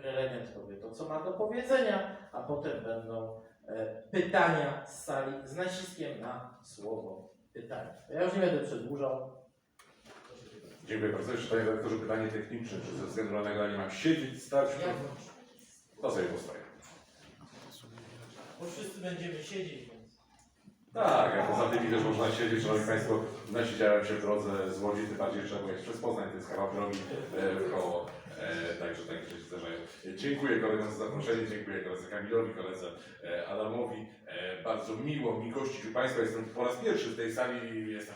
prelegent powie to, co ma do powiedzenia, a potem będą e, pytania z sali z naciskiem na słowo pytania. Ja już nie będę przedłużał. Dziękuję bardzo. Jeszcze panie redaktorze pytanie techniczne. Czy ze względu na nagranie mam siedzieć, stać? To sobie postoję. Bo wszyscy będziemy siedzieć. Tak, a poza tym też można siedzieć, szanowni państwo, nasiedziałem się w drodze z Łodzi, tym bardziej trzeba jeszcze przez Poznań, to jest kawał drogi e, w koło. E, także takie rzeczy się zdarzają. Dziękuję kolegom za zaproszenie, dziękuję koledze Kamilowi, koledze e, Adamowi. E, bardzo miło mi gościć u Państwa. Jestem po raz pierwszy w tej sali, jestem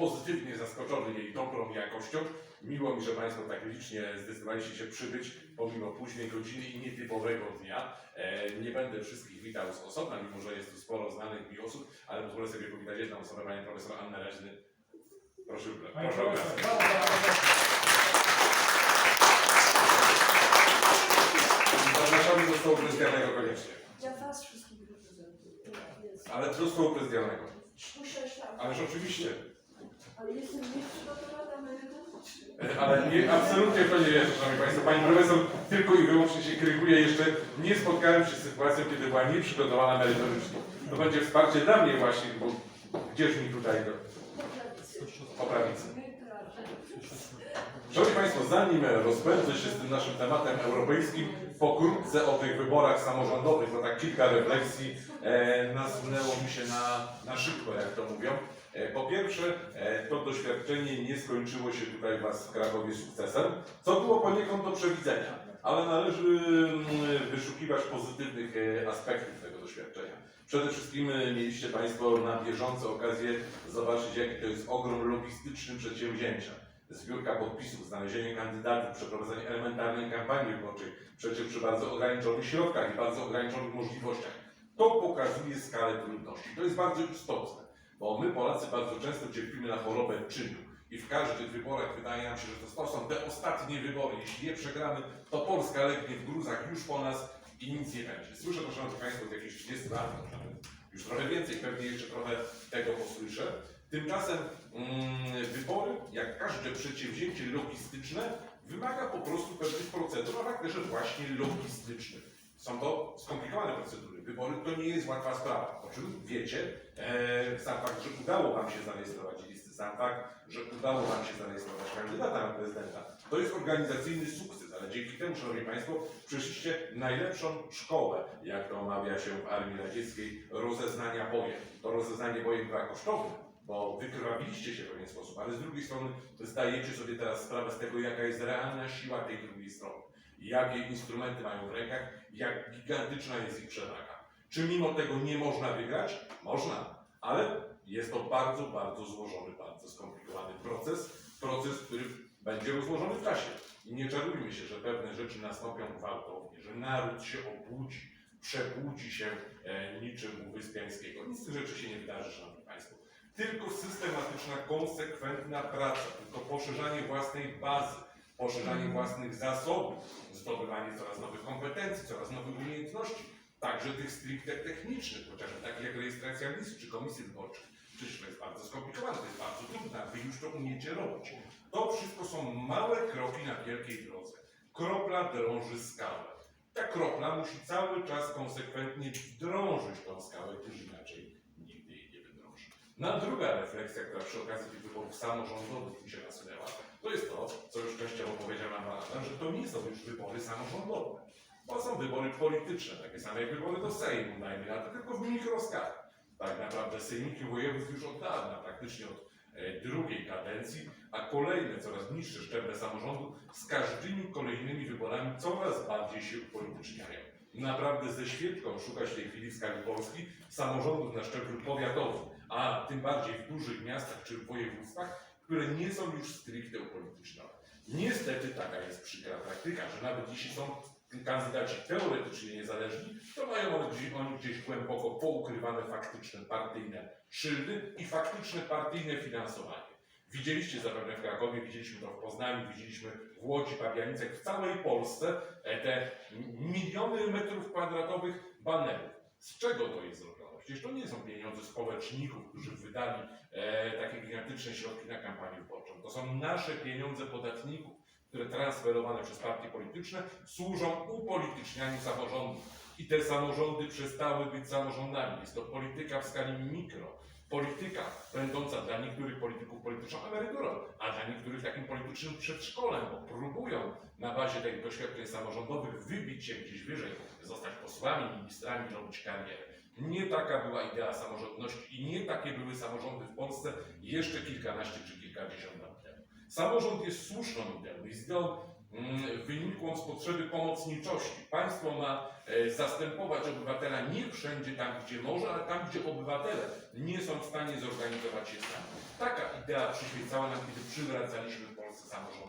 pozytywnie zaskoczony jej dobrą jakością. Miło mi, że Państwo tak licznie zdecydowaliście się przybyć pomimo późnej godziny i nietypowego dnia. E, nie będę wszystkich witał z osobna, mimo że jest tu sporo znanych mi osób, ale pozwolę sobie powitać jedną osobę, panią profesor Annę Reźny. Proszę, proszę o. Zapraszamy do stołu prezydialnego koniecznie. Ja was wszystkich reprezentuję. Ale do stołu prezydialnego. Ależ oczywiście. Ale jestem nieprzygotowana merytorycznie. Ale nie, absolutnie to nie jest, szanowni państwo. Pani profesor tylko i wyłącznie się kryguje. Jeszcze nie spotkałem się z sytuacją, kiedy była nieprzygotowana merytorycznie. To będzie wsparcie dla mnie właśnie, bo gdzież mi tutaj do... Po prawicy. po prawicy. My prawie. Szanowni Państwo, zanim rozpędzę się z tym naszym tematem europejskim, pokrótce o tych wyborach samorządowych, bo tak kilka refleksji e, nasunęło mi się na, na szybko, jak to mówią. E, po pierwsze, e, to doświadczenie nie skończyło się tutaj Was w Krakowie sukcesem, co było poniekąd do przewidzenia, ale należy mm, wyszukiwać pozytywnych e, aspektów tego doświadczenia. Przede wszystkim e, mieliście Państwo na bieżąco okazję zobaczyć, jaki to jest ogrom logistyczny przedsięwzięcia zbiórka podpisów, znalezienie kandydatów, przeprowadzenie elementarnej kampanii wyborczej, przecież przy bardzo ograniczonych środkach i bardzo ograniczonych możliwościach. To pokazuje skalę trudności. To jest bardzo istotne, bo my Polacy bardzo często cierpimy na chorobę czynu. I w każdych wyborach wydaje nam się, że to są te ostatnie wybory. Jeśli je przegramy, to Polska legnie w gruzach już po nas i nic nie będzie. Słyszę Szanowni Państwo, od jakichś 30 lat, już trochę więcej, pewnie jeszcze trochę tego posłyszę. Tymczasem mm, wybory, jak każde przedsięwzięcie logistyczne, wymaga po prostu pewnych procedur o charakterze właśnie logistycznym. Są to skomplikowane procedury. Wybory to nie jest łatwa sprawa. O czym wiecie, e, sam fakt, że udało Wam się zarejestrować listy, sam fakt, że udało Wam się zarejestrować kandydata na prezydenta, to jest organizacyjny sukces, ale dzięki temu, Szanowni Państwo, przeszliście najlepszą szkołę, jak to omawia się w Armii Radzieckiej, rozeznania bojem. To rozeznanie bojem była kosztowne, bo wykrwawiliście się w pewien sposób, ale z drugiej strony zdajecie sobie teraz sprawę z tego, jaka jest realna siła tej drugiej strony. Jakie instrumenty mają w rękach, jak gigantyczna jest ich przewaga. Czy mimo tego nie można wygrać? Można, ale jest to bardzo, bardzo złożony, bardzo skomplikowany proces. Proces, który będzie rozłożony w czasie. I nie czarujmy się, że pewne rzeczy nastąpią gwałtownie, że naród się obudzi, przebudzi się e, niczym u Wyspiańskiego. Nic z tych rzeczy się nie wydarzy, Szanowni Państwo. Tylko systematyczna, konsekwentna praca, tylko poszerzanie własnej bazy, poszerzanie własnych zasobów, zdobywanie coraz nowych kompetencji, coraz nowych umiejętności, także tych stricte technicznych, chociażby takich jak rejestracja list czy komisji wyborczych. Przecież to jest bardzo skomplikowane, to jest bardzo trudne, wy już to umiecie robić. To wszystko są małe kroki na wielkiej drodze. Kropla drąży skałę. Ta kropla musi cały czas konsekwentnie drążyć tą skałę, gdyż inaczej nigdy jej nie wydrąży. No a druga refleksja, która przy okazji tych wyborów samorządowych mi się nasunęła, to jest to, co już częściowo powiedziałem na lata, że to nie są już wybory samorządowe. To są wybory polityczne, takie same jak wybory do Sejmu, dajmy na to, tylko w mikroskalę. Tak naprawdę sejmiki województw już od dawna, praktycznie od e, drugiej kadencji, a kolejne, coraz niższe szczeble samorządu z każdymi kolejnymi wyborami coraz bardziej się upolityczniają. Naprawdę ze świeczką szukać w tej chwili w skali Polski samorządów na szczeblu powiatowym, a tym bardziej w dużych miastach czy województwach, które nie są już stricte upolitycznione. Niestety taka jest przykra praktyka, że nawet jeśli są kandydaci teoretycznie niezależni, to mają oni gdzieś, głęboko poukrywane faktyczne partyjne szyldy i faktyczne partyjne finansowanie. Widzieliście zapewne w Krakowie, widzieliśmy to w Poznaniu, widzieliśmy w Łodzi, Pabianicach, w całej Polsce e, te miliony metrów kwadratowych banerów. Z czego to jest zrobione? Przecież to nie są pieniądze społeczników, którzy wydali e, takie gigantyczne środki na kampanię wyborczą. To są nasze pieniądze podatników. które transferowane przez partie polityczne służą upolitycznianiu samorządów. I te samorządy przestały być samorządami. Jest to polityka w skali mikro. Polityka będąca dla niektórych polityków polityczną emeryturą, a dla niektórych takim politycznym przedszkolem, bo próbują na bazie tych doświadczeń samorządowych wybić się gdzieś wyżej, zostać posłami, ministrami, robić karierę. Nie taka była idea samorządności i nie takie były samorządy w Polsce jeszcze kilkanaście czy kilkadziesiąt lat temu. Samorząd jest słuszną ideą, jest ideą mm, wynikłą z potrzeby pomocniczości. Państwo ma e, zastępować obywatela nie wszędzie tam, gdzie może, ale tam, gdzie obywatele nie są w stanie zorganizować się sami. Taka idea przyświecała nam, kiedy przywracaliśmy w Polsce samorząd.